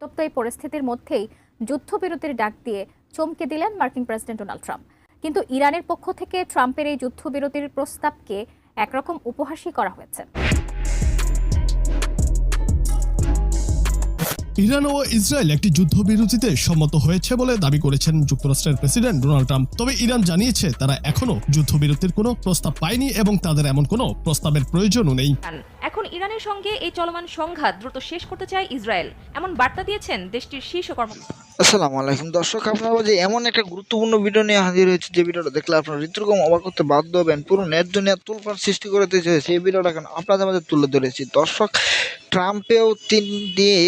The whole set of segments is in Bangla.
উত্তপ্ত এই পরিস্থিতির মধ্যেই যুদ্ধবিরতির ডাক দিয়ে চমকে দিলেন মার্কিন প্রেসিডেন্ট ডোনাল্ড ট্রাম্প। কিন্তু ইরানের পক্ষ থেকে ট্রাম্পের এই যুদ্ধবিরতির প্রস্তাবকে একরকম উপহাসই করা হয়েছে। ইরান ও ইসরায়েল একটি যুদ্ধবিরতিতে সম্মত হয়েছে বলে দাবি করেছেন যুক্তরাষ্ট্রের প্রেসিডেন্ট ডোনাল্ড ট্রাম্প। তবে ইরান জানিয়েছে তারা এখনও যুদ্ধবিরতির কোনো প্রস্তাব পায়নি এবং তাদের এমন কোনো প্রস্তাবের প্রয়োজনও নেই। এখন ইরানের সঙ্গে এই চলমান সংঘাত দ্রুত শেষ করতে চায় ইসরায়েল। এমন বার্তা দিয়েছেন দেশটির শীর্ষ কর্ম আসসালামু আলাইকুম। দর্শক আপনারা যে এমন একটা গুরুত্বপূর্ণ ভিডিও নিয়ে হাজির হয়েছে যে ভিডিওটা দেখলে আপনারা রীতিরকম অবাক করতে বাধ্য হবেন। পুরো নেট দুনিয়া তুলপার সৃষ্টি করে দিয়েছে সেই ভিডিওটা এখন আপনাদের মাঝে তুলে ধরেছি। দর্শক ট্রাম্পেও তিন দিয়ে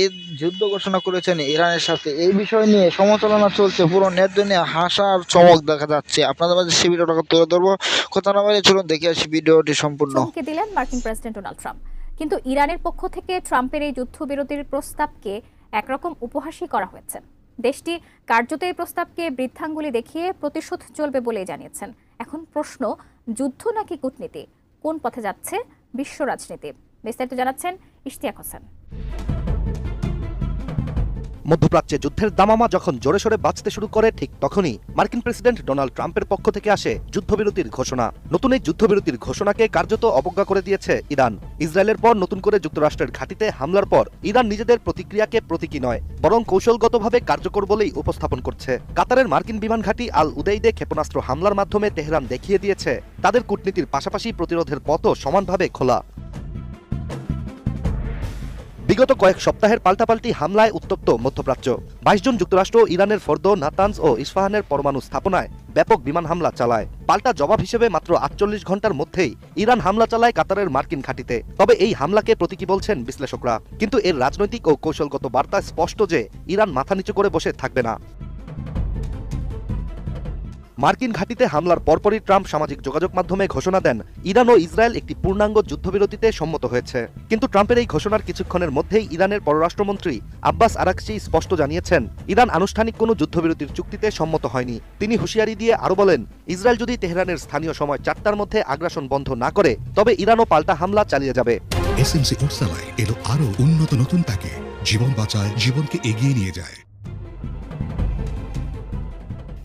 যুদ্ধ ঘোষণা করেছেন ইরানের সাথে। এই বিষয় নিয়ে সমালোচনা চলছে, পুরো নেট দুনিয়া হাসার চমক দেখা যাচ্ছে। আপনাদের মাঝে সেই ভিডিওটাকে তুলে ধরবো। কথা না বলে চলুন, দেখে আসি ভিডিওটি সম্পূর্ণ। দিলেন মার্কিন প্রেসিডেন্ট ডোনাল্ড ট্রাম্প। কিন্তু ইরানের পক্ষ থেকে ট্রাম্পের এই যুদ্ধবিরতির প্রস্তাবকে একরকম উপহাসই করা হয়েছে। দেশটি কার্যত এই প্রস্তাবকে বৃদ্ধাঙ্গুলি দেখিয়ে প্রতিশোধ চলবে বলেই জানিয়েছেন। এখন প্রশ্ন, যুদ্ধ নাকি কূটনীতি? কোন পথে যাচ্ছে বিশ্ব রাজনীতি? বিস্তারিত জানাচ্ছেন ইশতিয়াক হোসেন। মধ্যপ্রাচ্যে যুদ্ধের দামামা যখন জোরে সোরে বাঁচতে শুরু করে, ঠিক তখনই মার্কিন প্রেসিডেন্ট ডোনাল্ড ট্রাম্পের পক্ষ থেকে আসে যুদ্ধবিরতির ঘোষণা। নতুন এই যুদ্ধবিরতির ঘোষণাকে কার্যত অবজ্ঞা করে দিয়েছে ইরান। ইসরায়েলের পর নতুন করে যুক্তরাষ্ট্রের ঘাঁটিতে হামলার পর ইরান নিজেদের প্রতিক্রিয়াকে প্রতীকী নয়, বরং কৌশলগতভাবে কার্যকর বলেই উপস্থাপন করছে। কাতারের মার্কিন বিমান ঘাঁটি আল উদেইদে ক্ষেপণাস্ত্র হামলার মাধ্যমে তেহরান দেখিয়ে দিয়েছে। তাদের কূটনীতির পাশাপাশি প্রতিরোধের পথও সমানভাবে খোলা। বিগত কয়েক সপ্তাহের পাল্টাপাল্টি হামলায় উত্তপ্ত মধ্যপ্রাচ্য। বাইশ জন যুক্তরাষ্ট্র, ইরানের ফর্দ নাতানস ও ইস্পাহানের পরমাণু স্থাপনায় ব্যাপক বিমান হামলা চালায়। পাল্টা জবাব হিসেবে মাত্র আটচল্লিশ ঘণ্টার মধ্যেই ইরান হামলা চালায় কাতারের মার্কিন ঘাঁটিতে। তবে এই হামলাকে প্রতীকী বলছেন বিশ্লেষকরা। কিন্তু এর রাজনৈতিক ও কৌশলগত বার্তা স্পষ্ট যে, ইরান মাথা নিচু করে বসে থাকবে না। মার্কিন ঘাঁটিতে হামলার পরপরই ট্রাম্প সামাজিক যোগাযোগ মাধ্যমে ঘোষণা দেন, ইরান ও ইসরায়েল একটি পূর্ণাঙ্গ যুদ্ধবিরতিতে সম্মত হয়েছে। কিন্তু ট্রাম্পের এই ঘোষণার কিছুক্ষণের মধ্যেই ইরানের পররাষ্ট্রমন্ত্রী আব্বাস আরাকচি স্পষ্ট জানিয়েছেন, ইরান আনুষ্ঠানিক কোনো যুদ্ধবিরতির চুক্তিতে সম্মত হয়নি। তিনি হুঁশিয়ারি দিয়ে আরও বলেন, ইসরায়েল যদি তেহরানের স্থানীয় সময় চারটার মধ্যে আগ্রাসন বন্ধ না করে, তবে ইরানও পাল্টা হামলা চালিয়ে যাবে। এসএমসি ওরসালায় এলো আরও উন্নত নতুন প্যাকে জীবন বাঁচায়, জীবনকে এগিয়ে নিয়ে যায়।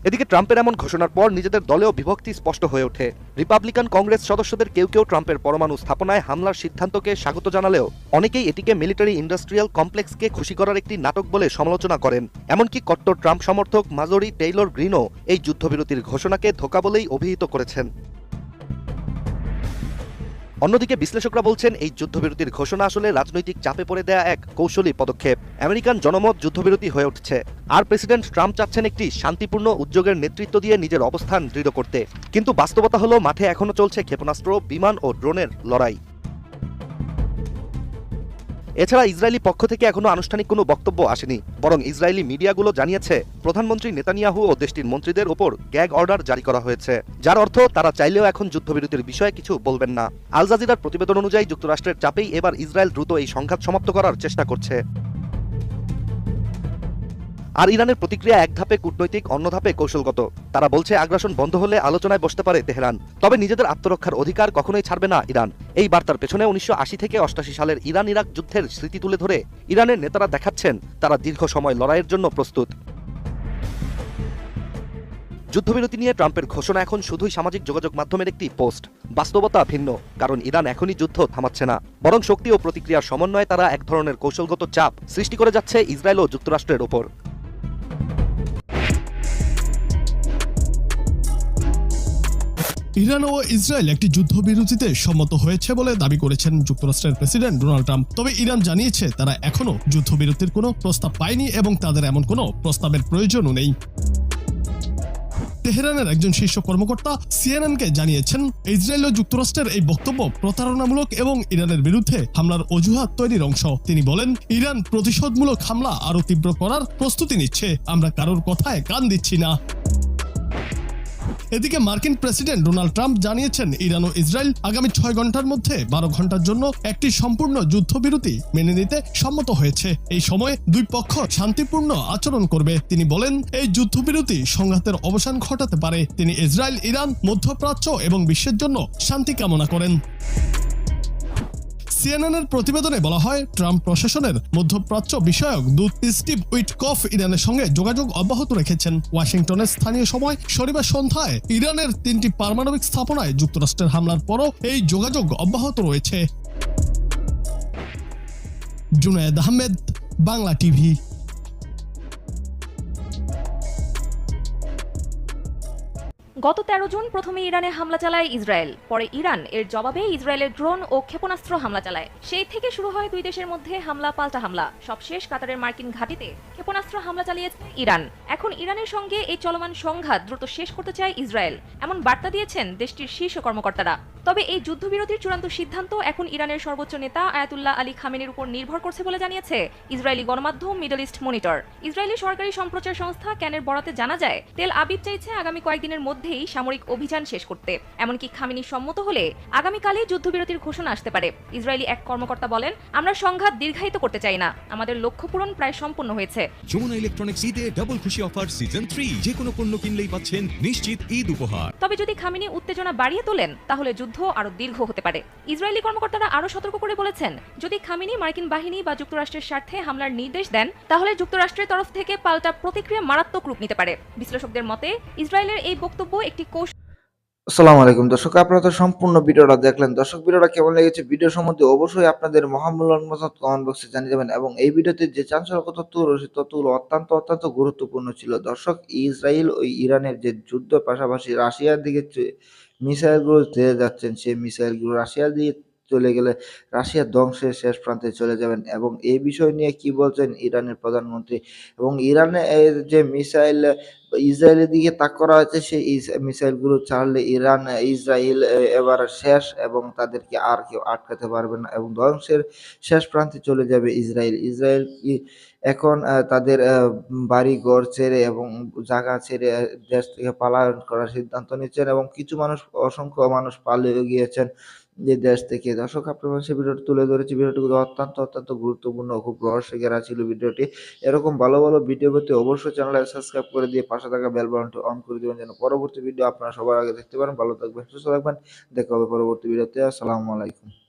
এদিকে ট্রাম্পের এমন ঘোষণার পর নিজেদের দলেও বিভক্তি স্পষ্ট হয়ে ওঠে। রিপাবলিকান কংগ্রেস সদস্যদের কেউ কেউ ট্রাম্পের পরমাণু স্থাপনায় হামলার সিদ্ধান্তকে স্বাগত জানালেও অনেকেই এটিকে মিলিটারি ইন্ডাস্ট্রিয়াল কমপ্লেক্সকে খুশি করার একটি নাটক বলে সমালোচনা করেন। এমনকি কট্টর ট্রাম্প সমর্থক মাজরি টেইলর গ্রিনও এই যুদ্ধবিরতির ঘোষণাকে ধোকা বলেই অভিহিত করেছেন। অন্যদিকে বিশ্লেষকরা বলছেন, এই যুদ্ধবিরতির ঘোষণা আসলে রাজনৈতিক চাপে পড়ে দেয়া এক কৌশলী পদক্ষেপ। আমেরিকান জনমত যুদ্ধবিরতি হয়ে উঠছে। আর প্রেসিডেন্ট ট্রাম্প চাচ্ছেন একটি শান্তিপূর্ণ উদ্যোগের নেতৃত্ব দিয়ে নিজের অবস্থান দৃঢ় করতে। কিন্তু বাস্তবতা হলো, মাঠে এখনও চলছে ক্ষেপণাস্ত্র, বিমান ও ড্রোনের লড়াই। এছাড়া ইসরায়েলি পক্ষ থেকে এখনও আনুষ্ঠানিক কোনো বক্তব্য আসেনি। বরং ইসরায়েলি মিডিয়াগুলো জানিয়েছে, প্রধানমন্ত্রী নেতানিয়াহু ও দেশটির মন্ত্রীদের ওপর গ্যাগ অর্ডার জারি করা হয়েছে। যার অর্থ, তারা চাইলেও এখন যুদ্ধবিরতির বিষয়ে কিছু বলবেন না। আল জাজিরার প্রতিবেদন অনুযায়ী যুক্তরাষ্ট্রের চাপেই এবার ইসরায়েল দ্রুত এই সংঘাত সমাপ্ত করার চেষ্টা করছে। আর ইরানের প্রতিক্রিয়া এক ধাপে কূটনৈতিক, অন্য ধাপে কৌশলগত। তারা বলছে, আগ্রাসন বন্ধ হলে আলোচনায় বসতে পারে তেহরান। তবে নিজেদের আত্মরক্ষার অধিকার কখনোই ছাড়বে না ইরান। এই বার্তার পেছনে উনিশশো আশি থেকে অষ্টাশি সালের ইরান ইরাক যুদ্ধের স্মৃতি তুলে ধরে ইরানের নেতারা দেখাচ্ছেন, তারা দীর্ঘ সময় লড়াইয়ের জন্য প্রস্তুত। যুদ্ধবিরতি নিয়ে ট্রাম্পের ঘোষণা এখন শুধুই সামাজিক যোগাযোগ মাধ্যমের একটি পোস্ট। বাস্তবতা ভিন্ন, কারণ ইরান এখনই যুদ্ধ থামাচ্ছে না। বরং শক্তি ও প্রতিক্রিয়ার সমন্বয়ে তারা এক ধরনের কৌশলগত চাপ সৃষ্টি করে যাচ্ছে ইসরায়েল ও যুক্তরাষ্ট্রের ওপর। ইরান ও ইসরায়েল একটি যুদ্ধবিরতিতে সম্মত হয়েছে বলে দাবি করেছেন যুক্তরাষ্ট্রের প্রেসিডেন্ট ডোনাল্ড ট্রাম্প। তবে ইরান জানিয়েছে তারা এখনও যুদ্ধবিরতির কোনো প্রস্তাব পায়নি এবং তাদের এমন কোনো প্রস্তাবের প্রয়োজনও নেই। তেহরানের একজন শীর্ষ কর্মকর্তা সিএনএনকে জানিয়েছেন, ইসরায়েল ও যুক্তরাষ্ট্রের এই বক্তব্য প্রতারণামূলক এবং ইরানের বিরুদ্ধে হামলার অজুহাত তৈরির অংশ। তিনি বলেন, ইরান প্রতিশোধমূলক হামলা আরও তীব্র করার প্রস্তুতি নিচ্ছে, আমরা কারোর কথায় কান দিচ্ছি না। এদিকে মার্কিন প্রেসিডেন্ট ডোনাল্ড ট্রাম্প জানিয়েছেন ইরান ও ইসরায়েল আগামী ছয় ঘণ্টার মধ্যে বারো ঘণ্টার জন্য একটি সম্পূর্ণ যুদ্ধবিরতি মেনে নিতে সম্মত হয়েছে। এই সময় দুই পক্ষ শান্তিপূর্ণ আচরণ করবে। তিনি বলেন, এই যুদ্ধবিরতি সংঘাতের অবসান ঘটাতে পারে। তিনি ইসরায়েল, ইরান, মধ্যপ্রাচ্য এবং বিশ্বের জন্য শান্তি কামনা করেন। সিএনএন এর প্রতিবেদনে বলা হয়, ট্রাম্প প্রশাসনের মধ্যপ্রাচ্য বিষয়ক দূত স্টিভ উইটকফ ইরানের সঙ্গে যোগাযোগ অব্যাহত রেখেছেন। ওয়াশিংটনের স্থানীয় সময় শনিবার সন্ধ্যায় ইরানের তিনটি পারমাণবিক স্থাপনায় যুক্তরাষ্ট্রের হামলার পরও এই যোগাযোগ অব্যাহত রয়েছে। জুনায়েদ আহমেদ, বাংলা টিভি। গত তেরো জুন প্রথমে ইরানে হামলা চালায় ইসরায়েল। পরে ইরান এর জবাবে ইসরায়েলের ড্রোন ও ক্ষেপণাস্ত্র হামলা চালায়। সেই থেকে শুরু হয় দুই দেশের মধ্যে হামলা পাল্টা হামলা। সবশেষ কাতারের মার্কিন ঘাঁটিতে ক্ষেপণাস্ত্র হামলা চালিয়েছে ইরান। এখন ইরানের সঙ্গে এই চলমান সংঘাত দ্রুত শেষ করতে চায় ইসরায়েল, এমন বার্তা দিয়েছেন দেশটির শীর্ষ কর্মকর্তারা। তবে এই যুদ্ধবিরতির চূড়ান্ত সিদ্ধান্ত এখন ইরানের সর্বোচ্চ নেতা আয়াতুল্লাহ আলী খামেনির উপর নির্ভর করছে বলে জানিয়েছে ইসরায়েলি গণমাধ্যম মিডল ইস্ট মনিটর। ইসরায়েলি সরকারি সম্প্রচার সংস্থা ক্যানের বরাতে জানা যায়, তেল আবিব চাইছে আগামী কয়েকদিনের মধ্যেই সামরিক অভিযান শেষ করতে। এমনকি খামেনি সম্মত হলে আগামীকালই যুদ্ধবিরতির ঘোষণা আসতে পারে। ইসরায়েলি এক কর্মকর্তা বলেন আমরা সংঘাত দীর্ঘায়িত করতে চাই না। আমাদের লক্ষ্য পূরণ প্রায় সম্পূর্ণ হয়েছে। যমুনা ইলেকট্রনিক্স ঈদে ডাবল খুশি অফার সিজন থ্রি যে কোনো পণ্য কিনলেই পাচ্ছেন নিশ্চিত ঈদ উপহার। তবে যদি খামিনি উত্তেজনা বাড়িয়ে তোলেন তাহলে যুদ্ধ আরও দীর্ঘ হতে পারে। ইসরায়েলি কর্মকর্তারা আরও সতর্ক করে বলেছেন যদি খামিনি মার্কিন বাহিনী বা যুক্তরাষ্ট্রের স্বার্থে হামলার নির্দেশ দেন তাহলে যুক্তরাষ্ট্রের তরফ থেকে পাল্টা প্রতিক্রিয়া মারাত্মক রূপ নিতে পারে। বিশ্লেষকদের মতে ইসরায়েলের এই বক্তব্য একটি কৌশল আসসালামু আলাইকুম। দর্শক, আপনারা তো সম্পূর্ণ ভিডিওটা দেখলেন। দর্শক, ভিডিওটা কেমন লেগেছে ভিডিও সম্বন্ধে অবশ্যই আপনাদের মহামূল্যায়ন মতামত কমেন্ট বক্সে জানিয়ে দেবেন এবং এই ভিডিওতে যে চাঞ্চল্যকর তথ্য রয়েছে তথ্যগুলো অত্যন্ত অত্যন্ত গুরুত্বপূর্ণ ছিল। দর্শক, ইসরায়েল ও ইরানের যে যুদ্ধ পাশাপাশি রাশিয়ার দিকে মিসাইলগুলো ছেড়ে যাচ্ছেন, সেই মিসাইলগুলো রাশিয়ার দিকে চলে গেলে রাশিয়া ধ্বংসের শেষ প্রান্তে চলে যাবেন এবং এই বিষয় নিয়ে কি বলছেন ইরানের প্রধানমন্ত্রী? এবং ইরানের যে মিসাইল, ইসরায়েলের দিকে তাক করা হয়েছে, সেই মিসাইলগুলো ছাড়লে ইরান, ইসরায়েল এবার শেষ এবং তাদেরকে আর কেউ আটকাতে পারবে না এবং ধ্বংসের শেষ প্রান্তে চলে যাবে ইসরায়েল। ইসরায়েল এখন তাদের বাড়ি ঘর ছেড়ে এবং জায়গা ছেড়ে দেশ থেকে পালায়ন করার সিদ্ধান্ত নিচ্ছেন এবং কিছু মানুষ, অসংখ্য মানুষ পালিয়ে গিয়েছেন। যে দেশ থেকে। দর্শক, আপনার সে ভিডিওটি তুলে ধরেছি। ভিডিওটি অত্যন্ত অত্যন্ত গুরুত্বপূর্ণ খুব রহস্য ঘেরা ছিল ভিডিওটি। এরকম ভালো ভালো ভিডিও পেতে অবশ্যই চ্যানেলে সাবস্ক্রাইব করে দিয়ে পাশে থাকা বেল বাটনটি অন করে দেবেন যেন পরবর্তী ভিডিও আপনারা সবার আগে দেখতে পারেন। ভালো থাকবেন, সুস্থ থাকবেন। দেখা হবে পরবর্তী ভিডিওতে। আসসালামু আলাইকুম।